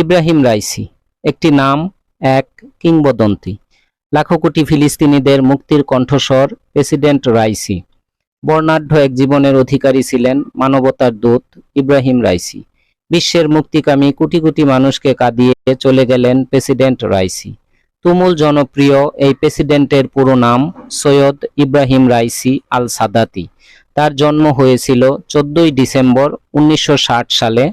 Ebrahim Raisi, একটি নাম, এক কিংবদন্তি। লাখো কোটি ফিলিস্তিনিদের মুক্তির কণ্ঠস্বর প্রেসিডেন্ট রাইসি। বর্ণাঢ্য এক জীবনের অধিকারী ছিলেন মানবতার দূত ইব্রাহিম রাইসি। বিশ্বের মুক্তিকামী কোটি কোটি মানুষকে কাঁদিয়ে চলে গেলেন প্রেসিডেন্ট রাইসি। তুমুল জনপ্রিয় এই প্রেসিডেন্টের পুরো নাম Syed Ebrahim Raisi Al Sadati তার জন্ম হয়েছিল চোদ্দই ডিসেম্বর উনিশশো ষাট সালে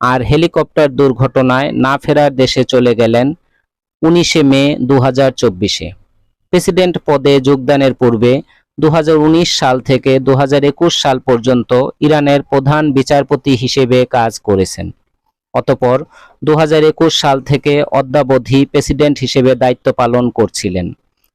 আর হেলিকপ্টার দুর্ঘটনায় না ফেরার দেশে চলে গেলেন উনিশে মে দু প্রেসিডেন্ট পদে যোগদানের পূর্বে দু হাজার উনিশ সাল থেকে দু হাজার একুশ সাল পর্যন্ত ইরানের প্রধান বিচারপতি হিসেবে কাজ করেছেন। অতপর দু সাল থেকে অদ্যাবধি প্রেসিডেন্ট হিসেবে দায়িত্ব পালন করছিলেন।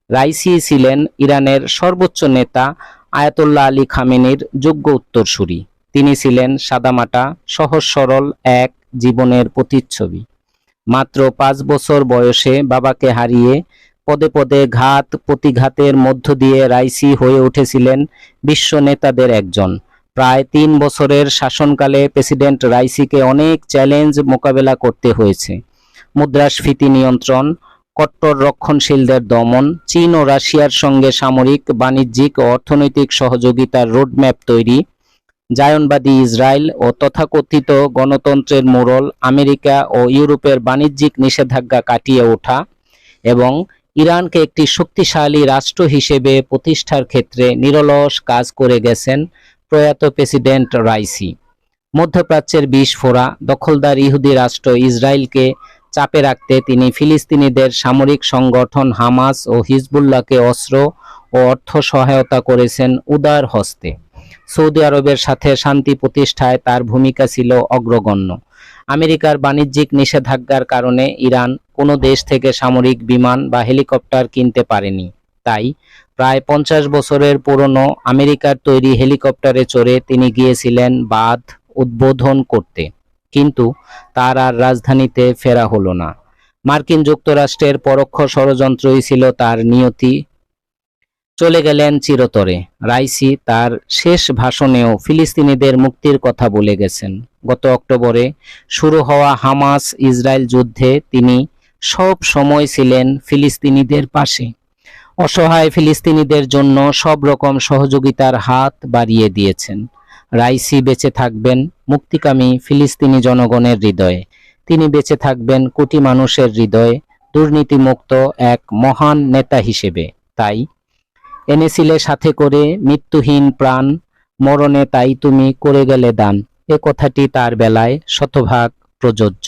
রাইসি ছিলেন ইরানের সর্বোচ্চ নেতা আয়াতুল্লাহ আলী খামেনির যোগ্য উত্তরসূরি। তিনি ছিলেন সাদামাটা সহজ সরল এক জীবনের প্রতিচ্ছবি। মাত্র পাঁচ বছর বয়সে বাবাকে হারিয়ে পদে পদে ঘাত, প্রতিঘাতের মধ্য দিয়ে রাইসি হয়ে উঠেছিলেন বিশ্ব নেতাদের একজন। প্রায় তিন বছরের শাসনকালে প্রেসিডেন্ট রাইসিকে অনেক চ্যালেঞ্জ মোকাবেলা করতে হয়েছে। মুদ্রাস্ফীতি নিয়ন্ত্রণ, কট্টর রক্ষণশীলদের দমন, চীন ও রাশিয়ার সঙ্গে সামরিক বাণিজ্যিক ও অর্থনৈতিক সহযোগিতার রোডম্যাপ তৈরি জায়নবাদী ইসরায়েল ও তথাকথিত গণতন্ত্রের মোড়ল আমেরিকা ও ইউরোপের বাণিজ্যিক নিষেধাজ্ঞা কাটিয়ে ওঠা এবং ইরানকে একটি শক্তিশালী রাষ্ট্র হিসেবে প্রতিষ্ঠার ক্ষেত্রে নিরলস কাজ করে গেছেন প্রয়াত প্রেসিডেন্ট রাইসি। মধ্যপ্রাচ্যের বিষ ফোড়া দখলদার ইহুদি রাষ্ট্র ইসরায়েলকে চাপে রাখতে তিনি ফিলিস্তিনিদের সামরিক সংগঠন হামাস ও হিজবুল্লাহকে অস্ত্র ও অর্থ সহায়তা করেছেন উদার হস্তে। সৌদি আরবের সাথে শান্তি প্রতিষ্ঠায় তার ভূমিকা ছিল অগ্রগণ্য। আমেরিকার বাণিজ্যিক নিষেধাজ্ঞার কারণে ইরান কোনো দেশ থেকে সামরিক বিমান বা হেলিকপ্টার কিনতে পারেনি। তাই প্রায় পঞ্চাশ বছরের পুরনো আমেরিকার তৈরি হেলিকপ্টারে চড়ে তিনি গিয়েছিলেন বাঁধ উদ্বোধন করতে। কিন্তু তার আর রাজধানীতে ফেরা হলো না। মার্কিন যুক্তরাষ্ট্রের পরোক্ষ ষড়যন্ত্রই ছিল তার নিয়তি। চলে গেলেন চিরতরে। রাইসি তার শেষ ভাষণেও ফিলিস্তিনিদের মুক্তির কথা বলে গেছেন। গত অক্টোবরে শুরু হওয়া হামাস ইসরায়েল যুদ্ধে তিনি সব সময় ছিলেন ফিলিস্তিনিদের পাশে। অসহায় ফিলিস্তিনিদের জন্য সব রকম সহযোগিতার হাত বাড়িয়ে দিয়েছেন। রাইসি বেঁচে থাকবেন মুক্তিকামী ফিলিস্তিনি জনগণের হৃদয়ে। তিনি বেঁচে থাকবেন কোটি মানুষের হৃদয়ে দুর্নীতিমুক্ত এক মহান নেতা হিসেবে। তাই এনেছিলে সাথে করে মৃত্যুহীন প্রাণ, মরণে তাই তুমি করে গেলে দান। এ কথাটি তার বেলায় শতভাগ প্রযোজ্য।